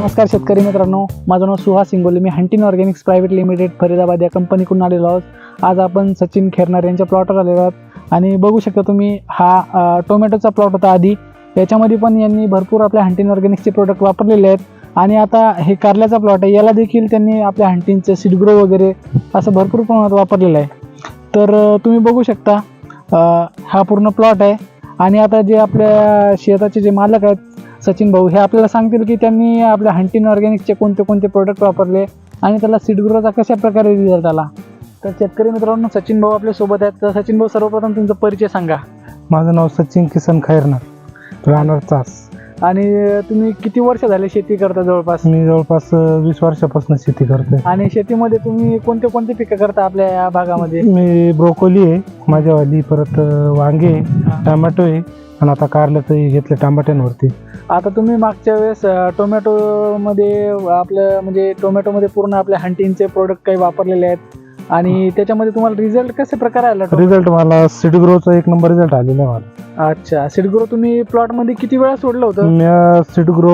नमस्कार शेतकरी मित्रांनो माझं नाव सुहास सिंगोले मी हंटिन ऑर्गॅनिक्स प्रायव्हेट लिमिटेड फरीदाबाद या कंपनीकडून आलेलो आहोत. आज आपण सचिन खेरनार यांच्या प्लॉटवर आलेलो आहोत. आणि बघू शकता तुम्ही हा टोमॅटोचा प्लॉट होता आधी. याच्यामध्ये पण यांनी भरपूर आपल्या हंटिन ऑर्गॅनिक्सचे प्रोडक्ट वापरलेले आहेत. आणि आता हे कारल्याचा प्लॉट आहे. याला देखील त्यांनी आपल्या हंटिनचं सीडग्रो वगैरे असं भरपूर प्रमाणात वापरलेलं आहे. तर तुम्ही बघू शकता हा पूर्ण प्लॉट आहे. आणि आता जे आपल्या शेताचे जे मालक आहेत सचिन भाऊ हे आपल्याला सांगतील की त्यांनी आपल्या हंटिन ऑर्गॅनिकचे कोणते कोणते प्रोडक्ट वापरले आणि त्याला सीडग्रोचा कशा प्रकारे रिझल्ट आला. तर शेतकरी मित्रांनो सचिन भाऊ आपल्यासोबत आहेत. तर सचिन भाऊ सर्वप्रथम तुमचा परिचय सांगा. माझं नाव सचिन किसन खैरनार राहणार चास. आणि तुम्ही किती वर्ष झाले शेती करता जवळपास? मी जवळपास वीस वर्षापासून शेती करतोय. आणि शेतीमध्ये तुम्ही कोणते कोणते पिकं करता आपल्या या भागामध्ये? मी ब्रोकोली आहे माझ्यावाली परत वांगे टोमॅटो आहे आणि आता कारल्याचं घेतलं टमाट्यांवरती आता तुम्ही मागच्या वेळेस टोमॅटोमध्ये आपलं म्हणजे टोमॅटोमध्ये पूर्ण आपल्या हंटिंगचे प्रोडक्ट काही वापरलेले आहेत? आणि त्याच्यामध्ये तुम्हाला रिझल्ट कसे प्रकारे आला? रिझल्ट मला सीड ग्रोचा एक नंबर रिझल्ट आलेला आहे मला. अच्छा सीडग्रो तुम्ही प्लॉटमध्ये किती वेळा सोडलं होतं? मी सीड ग्रो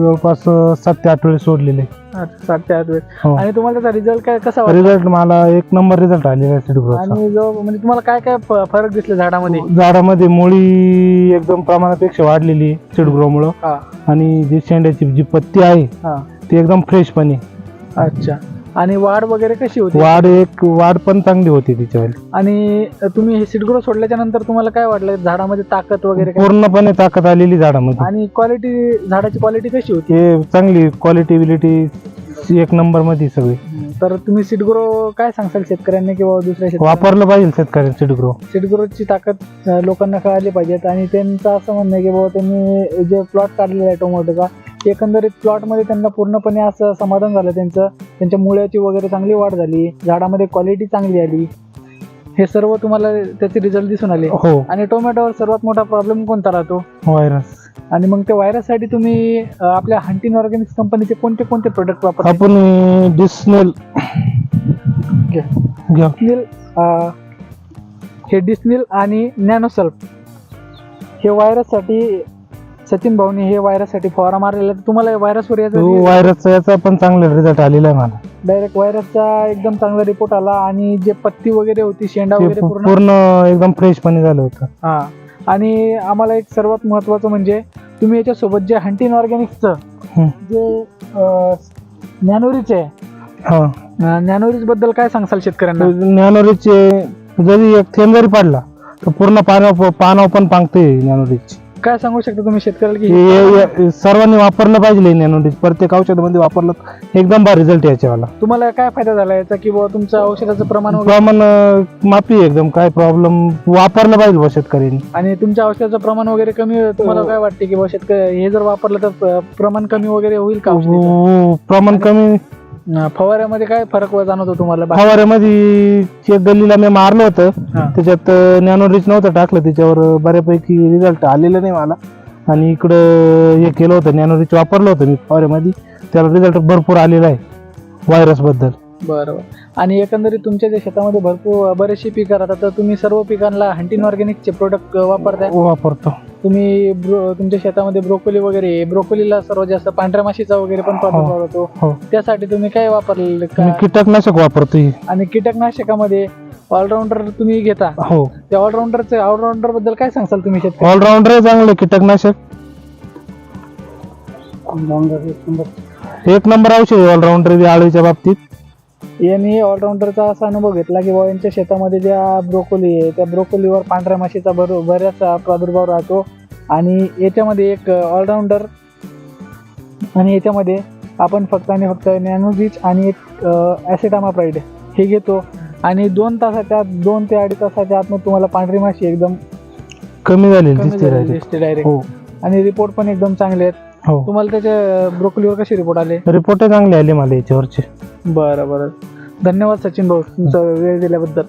जवळपास सात ते आठ वेळेस सोडलेले. अच्छा, सात ते आठ वेळेस. हो. आणि तुम्हाला त्याचा रिझल्ट काय कसा वाटला? रिझल्ट मला एक नंबर रिझल्ट आलेला आहे सीड ग्रोचा आणि जो म्हणजे तुम्हाला काय काय फ- फरक दिसले झाडामध्ये? झाडामध्ये मुळी एकदम प्रमाणापेक्षा वाढलेली सीड ग्रोमुळं हा. आणि जी शेंड्याची जी पत्ती आहे हा. ती एकदम फ्रेश पण आहे. अच्छा. आणि वाढ वगैरे कशी होती? वाढ एक वाढ पण चांगली होती तिच्यावर. आणि तुम्ही हे सीडग्रो सोडल्याच्या नंतर तुम्हाला काय वाटलं? झाडामध्ये ताकद वगैरे काय? पूर्णपणे ताकद आलेली झाडामध्ये. आणि क्वालिटी झाडाची क्वालिटी कशी होती? हे चांगली क्वालिटी बिलिटी एक नंबरमध्ये सगळी. तर तुम्ही सीडग्रो काय सांगसाल शेतकऱ्यांनी किंवा दुसऱ्या शेतकऱ्यांना? वापरलं पाहिजे शेतकऱ्यांसाठी ग्रो सीडग्रोची ताकद अं, लोकांना कळाली पाहिजेत आणि त्यांचं असं म्हणणं आहे की बाबा त्यांनी जे प्लॉट काढलेला आहे टोमॅटोचा एकंदरीत प्लॉटमध्ये त्यांना पूर्णपणे असं समाधान झालं त्यांचं. त्यांच्या मुळ्याची वगैरे चांगली वाढ झाली झाडामध्ये क्वालिटी चांगली आली. हे सर्व तुम्हाला त्याचे रिझल्ट दिसून आले. हो. आणि टोमॅटोवर सर्वात मोठा प्रॉब्लेम कोणता राहतो? व्हायरस आणि मग त्या व्हायरससाठी तुम्ही अं, आपल्या हंटिन ऑर्गॅनिक्स कंपनीचे कोणते कोणते प्रोडक्ट वापरता? आपण डिस्नेल घ्या. घ्या. डिस्निल अं, हे डिस्निल आणि नॅनोसल्फ हे व्हायरससाठी सचिन भाऊनी हे व्हायरससाठी फवारा मारलेला आहे. तुम्हाला व्हायरसवर याचा व्हायरसचा याचा पण चांगला रिझल्ट आलेला आहे मला. डायरेक्ट व्हायरसचा एकदम चांगला रिपोर्ट आला आणि जे पत्ती वगैरे होती शेंडा ते वगैरे पूर्ण पूर्ण एकदम फ्रेश पाणी झालं होतं. हा. आणि आम्हाला एक सर्वात महत्वाचं म्हणजे तुम्ही याच्यासोबत जे हंटिन ऑर्गॅनिक्सचं हं. जे नॅनोरिच आहे हा. नॅनोरिच बद्दल काय सांगसाल शेतकऱ्यांना? ज्ञानोरीचे जरी एक थेंब जरी पडला तर पूर्ण पानाव पानाव पण पांगते ज्ञानोरीची. काय सांगू शकता तुम्ही शेतकऱ्याला की हे- हे- सर्वांनी वापरलं पाहिजे ज्ञानोरीच प्रत्येक औषधामध्ये वापरलं तर एकदम भारी रिझल्ट याच्यावाला तुम्हाला काय फायदा झाला याचा? की बुवा तुमचं औषधाचं प्रमाण वगैरे? प्रमाण अं, माफी आहे एकदम. काय प्रॉब्लेम वापरलं पाहिजे बुवा शेतकऱ्यांनी. आणि तुमच्या औषधाचं प्रमाण वगैरे कमी तुम्हाला हो. काय वाटते की बुवा शेतकरी हे जर वापरलं तर प- प्रमाण कमी वगैरे होईल का औषधाचं? हो, प्रमाण कमी अं, फवाऱ्यामध्ये काय फरक जाणवतो तुम्हाला? फवाऱ्यामध्ये एक गल्लीला मी मारलं होतं हा. त्याच्यात ज्ञानोरीच नव्हतं टाकलं त्याच्यावर अं, बऱ्यापैकी रिझल्ट आलेलं नाही मला. आणि इकडं हे केलं होतं ज्ञानोरीच वापरलं होतं मी फवाऱ्यामध्ये. त्याला रिझल्ट भरपूर आलेला आहे व्हायरसबद्दल. बरोबर. आणि एकंदरीत तुमच्या ज्या शेतामध्ये भरपूर बरेचशी पिकं राहतात तर तुम्ही सर्व पिकांना हंटिन ऑर्गॅनिकचे प्रोडक्ट वापरताय? वापरतो. तुम्ही ब्रो तुमच्या शेतामध्ये ब्रोकोली वगैरे. ब्रोकोलीला सर्वात जास्त पांढऱ्या माशीचा वगैरे पण प्रादुर्भाव होतो. हो. त्यासाठी तुम्ही काय वापरलेलं मी का कीटकनाशक वापरतोय आणि कीटकनाशकामध्ये ऑलराऊंडर तुम्ही घेता? हो. त्या ऑलराऊंडरचे ऑलराऊंडरबद्दल काय सांगसाल तुम्ही शेतकरी? ऑलराऊंडर आहे चांगलं कीटकनाशक एक नंबर. औषध आहे ऑलराऊंडर आळीच्या बाबतीत. यांनी ऑलराऊंडरचा असा अनुभव घेतला की बाबा यांच्या शेतामध्ये ज्या ब्रोकोली आहे त्या ब्रोकोलीवर पांढऱ्या माशीचा भर बऱ्याच प्रादुर्भाव राहतो. आणि याच्यामध्ये एक ऑलराऊंडर आणि याच्यामध्ये आपण फक्त आणि फक्त नॅनोजिच आणि एक ॲसिटामाप्राईड हे घेतो. आणि दोन तासाच्या आत दोन ते अडीच तासाच्या आतमध्ये तुम्हाला पांढरी माशी एकदम कमी दिसते direct. दिसते डायरेक्ट हो. आणि रिपोर्ट पण एकदम चांगले आहेत. हो. तुम्हाला त्याच्या ब्रोकोलीवर कसे रिपोर्ट आले? रिपोर्ट चांगले आले मला याच्यावरचे. बरं बरं. धन्यवाद सचिन भाऊ तुमचा वेळ दिल्याबद्दल.